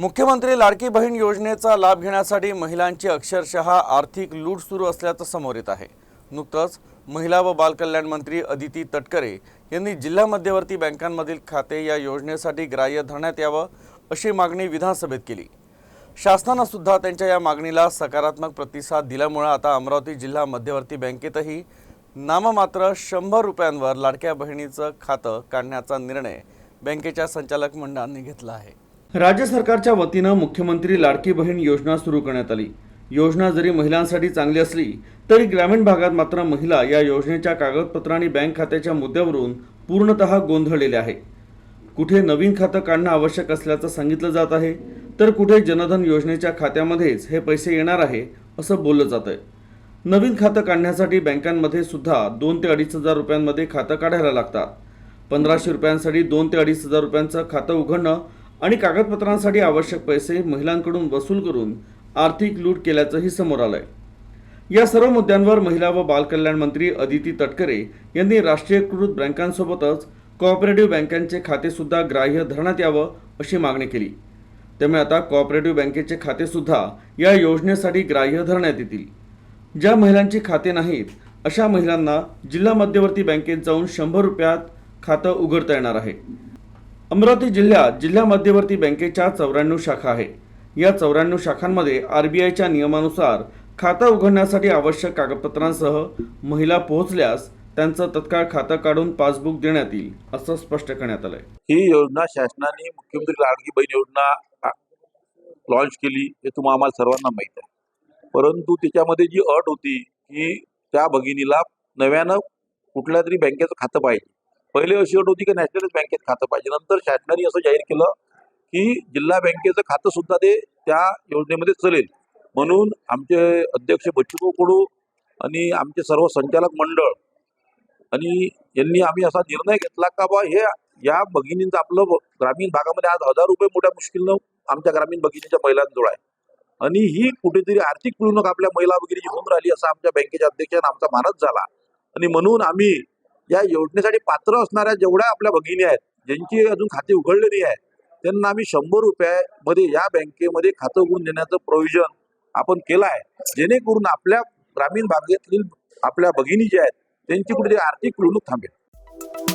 मुख्यमंत्री लाडकी बहीण योजनेचा लाभ घेण्यासाठी महिलांची अक्षरशः आर्थिक लूट सुरू असल्याचं समोर येत आहे. नुकतंच महिला व बालकल्याण मंत्री अदिती तटकरे यांनी जिल्हा मध्यवर्ती बँकांमधील खाते या योजनेसाठी ग्राह्य धरण्यात यावं अशी मागणी विधानसभेत केली. शासनानं सुद्धा त्यांच्या या मागणीला सकारात्मक प्रतिसाद दिल्यामुळं आता अमरावती जिल्हा मध्यवर्ती बँकेतही नाममात्र शंभर रुपयांवर लाडक्या बहिणीचं खातं काढण्याचा निर्णय बँकेच्या संचालक मंडळांनी घेतला आहे. राज्य सरकारच्या वतीनं मुख्यमंत्री लाडकी बहीण योजना सुरू करण्यात आली. योजना जरी महिलांसाठी चांगली असली तरी ग्रामीण भागात मात्र महिला या योजनेच्या कागदपत्र आणि बँक खात्याच्या मुद्द्यावरून पूर्णतः गोंधळलेल्या आहे कुठे नवीन खातं काढणं आवश्यक असल्याचं सांगितलं जात आहे तर कुठे जनधन योजनेच्या खात्यामध्येच हे पैसे येणार आहे असं बोललं जात आहे नवीन खातं काढण्यासाठी बँकांमध्ये सुद्धा दोन ते अडीच हजार रुपयांमध्ये खातं काढायला लागतात. पंधराशे रुपयांसाठी दोन ते अडीच हजार रुपयांचं खातं उघडणं आणि कागदपत्रांसाठी आवश्यक पैसे महिलांकडून वसूल करून आर्थिक लूट केल्याचंही समोर आलंय. या सर्व मुद्द्यांवर महिला व बालकल्याण मंत्री अदिती तटकरे यांनी राष्ट्रीयकृत बँकांसोबतच कॉपरेटिव्ह बँकांचे खातेसुद्धा ग्राह्य धरण्यात यावं अशी मागणी केली. त्यामुळे आता कॉपरेटिव्ह बँकेचे खातेसुद्धा या योजनेसाठी ग्राह्य धरण्यात येतील. ज्या महिलांची खाते नाहीत अशा महिलांना जिल्हा मध्यवर्ती बँकेत जाऊन शंभर रुपयात खातं उघडता येणार आहे. अमरावती जिल्ह्यात जिल्हा मध्यवर्ती बँकेच्या चौऱ्याण्णव शाखा आहे. या चौऱ्याण्णव शाखांमध्ये आर बी आयच्या नियमानुसार खातं उघडण्यासाठी आवश्यक कागदपत्रांसह महिला पोहोचल्यास त्यांचं तत्काळ खातं काढून पासबुक देण्यात येईल असं स्पष्ट करण्यात आलंय. ही योजना शासनाने मुख्यमंत्री लाडकी बहीण योजना लॉन्च केली हे तुम्हा आम्हाला सर्वांना माहीत आहे. परंतु त्याच्यामध्ये जी अट होती की त्या भगिनीला नव्यानं कुठल्या तरी बँकेचं खातं पाहिजे. पहिले अशी अट होती की नॅशनल बँकेत खातं पाहिजे. नंतर शासनाने असं जाहीर केलं की जिल्हा बँकेचं खातं सुद्धा ते त्या योजनेमध्ये चलेल. म्हणून आमचे अध्यक्ष बच्चू कडू आणि आमचे सर्व संचालक मंडळ आणि यांनी आम्ही असा निर्णय घेतला का बा हे या भगिनींचं आपलं ब- ग्रामीण भागामध्ये आज हजार रुपये मोठ्या मुश्किलनं आमच्या ग्रामीण भगिनीच्या महिलांजवळ आहे. आणि ही कुठेतरी आर्थिक पिळवणूक आपल्या महिला भगिनीची होऊन राहिली असा आमच्या बँकेच्या अध्यक्षांना आमचा मानस झाला. आणि म्हणून आम्ही या योजनेसाठी पात्र असणाऱ्या जेवढ्या आपल्या भगिनी आहेत ज्यांची अजून खाते उघडलेली नाही आहे त्यांना आम्ही शंभर रुपयामध्ये या बँकेमध्ये खातं उघडून देण्याचं प्रोव्हिजन आपण केलं आहे. जेणेकरून आपल्या ग्रामीण भागातील आपल्या भगिनी ज्या आहेत त्यांची कुठे आर्थिक पिळवणूक थांबेल.